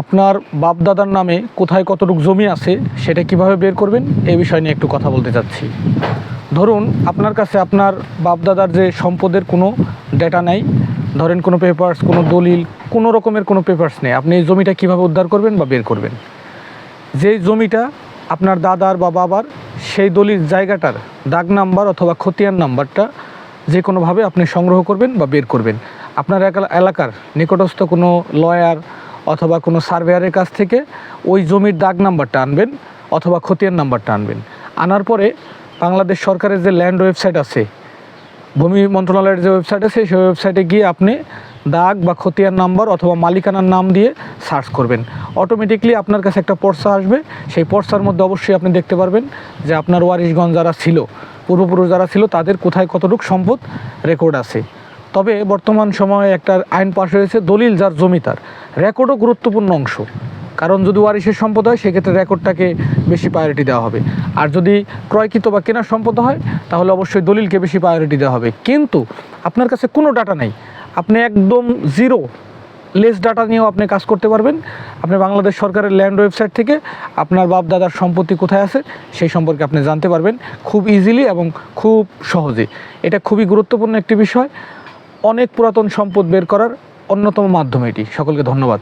আপনার বাপদাদার নামে কোথায় কতটুকু জমি আছে সেটা কীভাবে বের করবেন এই বিষয় নিয়ে একটু কথা বলতে চাচ্ছি। ধরুন, আপনার কাছে আপনার বাপদাদার যে সম্পদের কোনো ডেটা নাই, ধরেন কোনো পেপারস কোনো দলিল, কোনো রকমের কোনো পেপারস নেই, আপনি এই জমিটা কীভাবে উদ্ধার করবেন বা বের করবেন? যেই জমিটা আপনার দাদার বা বাবার, সেই দলিল জায়গাটার, দাগ নাম্বার অথবা খতিয়ান নাম্বারটা যে কোনোভাবে আপনি সংগ্রহ করবেন বা বের করবেন আপনার এলাকার নিকটস্থ কোনো লয়ার অথবা কোনো সার্ভেয়ারের কাছ থেকে ওই জমির দাগ নাম্বারটা আনবেন অথবা খতিয়ান নাম্বারটা আনবেন। আনার পরে বাংলাদেশ সরকারের যে ল্যান্ড ওয়েবসাইট আছে, ভূমি মন্ত্রণালয়ের যে ওয়েবসাইট আছে, সেই ওয়েবসাইটে গিয়ে আপনি দাগ বা খতিয়ান নাম্বার অথবা মালিকানার নাম দিয়ে সার্চ করবেন। অটোমেটিকলি আপনার কাছে একটা পর্সা আসবে। সেই পর্সার মধ্যে অবশ্যই আপনি দেখতে পারবেন যে আপনার ওয়ারিশগঞ্জ যারা ছিল, পূর্বপুরুষ যারা ছিল, তাদের কোথায় কতটুকু সম্পদ রেকর্ড আছে। তবে বর্তমান সময়ে একটা আইন পাশ হয়েছে দলিল যার জমি তার। রেকর্ডও গুরুত্বপূর্ণ অংশ। কারণ যদি ওয়ারিশের সম্পদ হয়, সেক্ষেত্রে রেকর্ডটাকে বেশি প্রায়োরিটি দেওয়া হবে। আর যদি ক্রয়কৃত বা কেনার সম্পদ হয়, তাহলে অবশ্যই দলিলকে বেশি প্রায়োরিটি দেওয়া হবে। কিন্তু আপনার কাছে কোনো ডাটা নেই। আপনি একদম জিরো লেস ডাটা নিয়েও আপনি কাজ করতে পারবেন। আপনি বাংলাদেশ সরকারের ল্যান্ড ওয়েবসাইট থেকে আপনার বাপ দাদার সম্পত্তি কোথায় আছে, সেই সম্পর্কে আপনি জানতে পারবেন খুব ইজিলি এবং খুব সহজে। এটা খুবই গুরুত্বপূর্ণ একটি বিষয়। অনেক পুরাতন সম্পদ বের করার অন্যতম মাধ্যম এটি। সকলকে ধন্যবাদ।